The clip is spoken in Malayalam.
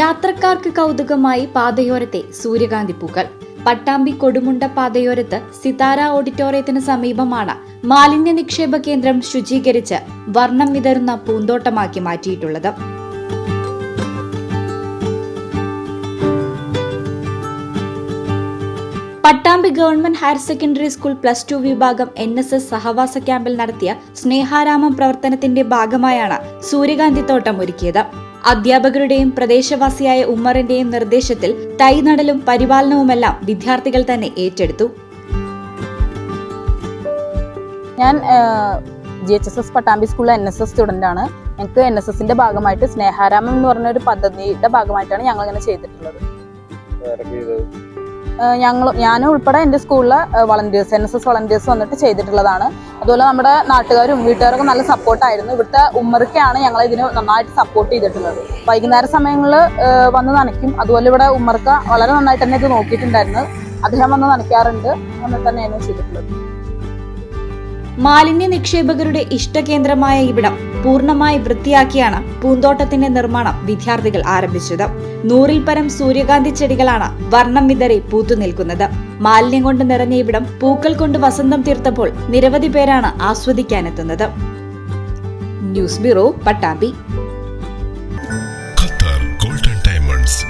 യാത്രക്കാർക്ക് കൗതുകമായി പാതയോരത്തെ സൂര്യകാന്തി പൂക്കൾ. പട്ടാമ്പി കൊടുമുണ്ട പാതയോരത്ത് സിതാര ഓഡിറ്റോറിയത്തിന് സമീപമാണ് മാലിന്യ നിക്ഷേപ കേന്ദ്രം ശുചീകരിച്ച് വർണം വിതറുന്ന പൂന്തോട്ടമാക്കി മാറ്റിയിട്ടുള്ളത്. Pattambi government higher secondary school plus two വിഭാഗം എൻ എസ് എസ് സഹവാസ ക്യാമ്പിൽ നടത്തിയ സ്നേഹാരാമം പ്രവർത്തനത്തിന്റെ ഭാഗമായാണ് സൂര്യകാന്തി തോട്ടം ഒരുക്കിയത്. അധ്യാപകരുടെയും പ്രദേശവാസിയായ ഉമ്മറിന്റെയും നിർദ്ദേശത്തിൽ തൈ നടലും പരിപാലനവുമെല്ലാം വിദ്യാർത്ഥികൾ തന്നെ ഏറ്റെടുത്തു. ഞാൻ G H S S Pattambi സ്കൂളിലെ എൻ എസ് എസ് സ്റ്റുഡന്റ് ആണ്. ഞങ്ങൾക്ക് എൻ എസ് എസിന്റെ ഭാഗമായിട്ട് സ്നേഹാരാമം എന്ന് പറഞ്ഞ ഒരു പദ്ധതിയുടെ ഭാഗമായിട്ടാണ് ഞങ്ങൾ ഇങ്ങനെ ചെയ്തിട്ടുള്ളത്. ഞങ്ങൾ ഞാനും ഉൾപ്പെടെ എന്റെ സ്കൂളിലെ volunteers N S S volunteers വന്നിട്ട് ചെയ്തിട്ടുള്ളതാണ്. അതുപോലെ നമ്മുടെ നാട്ടുകാരും വീട്ടുകാരൊക്കെ നല്ല സപ്പോർട്ടായിരുന്നു ഇവിടുത്തെ ഉമ്മർക്കാണ് ഞങ്ങൾ ഇതിന് നന്നായിട്ട് സപ്പോർട്ട് ചെയ്തിട്ടുള്ളത്. വൈകുന്നേര സമയങ്ങളിൽ വന്ന് നനയ്ക്കും. അതുപോലെ ഇവിടെ ഉമ്മർക്ക വളരെ നന്നായിട്ട് തന്നെ ഇത് നോക്കിയിട്ടുണ്ടായിരുന്നു. അദ്ദേഹം വന്ന് നനയ്ക്കാറുണ്ട്. അങ്ങനെ തന്നെയാണ് ചെയ്തിട്ടുള്ളത്. മാലിന്യ നിക്ഷേപകരുടെ ഇഷ്ടകേന്ദ്രമായ ഇവിടം പൂർണമായി വൃത്തിയാക്കിയാണ് പൂന്തോട്ടത്തിന്റെ നിർമ്മാണം വിദ്യാർത്ഥികൾ ആരംഭിച്ചത്. നൂറിൽ പരം സൂര്യകാന്തി ചെടികളാണ് വർണം വിതറി പൂത്തു നിൽക്കുന്നത്. മാലിന്യം കൊണ്ട് നിറഞ്ഞ ഇവിടം പൂക്കൾ കൊണ്ട് വസന്തം തീർത്തപ്പോൾ നിരവധി പേരാണ് ആസ്വദിക്കാനെത്തുന്നത്. News bureau Pattambi. Qatar golden diamonds.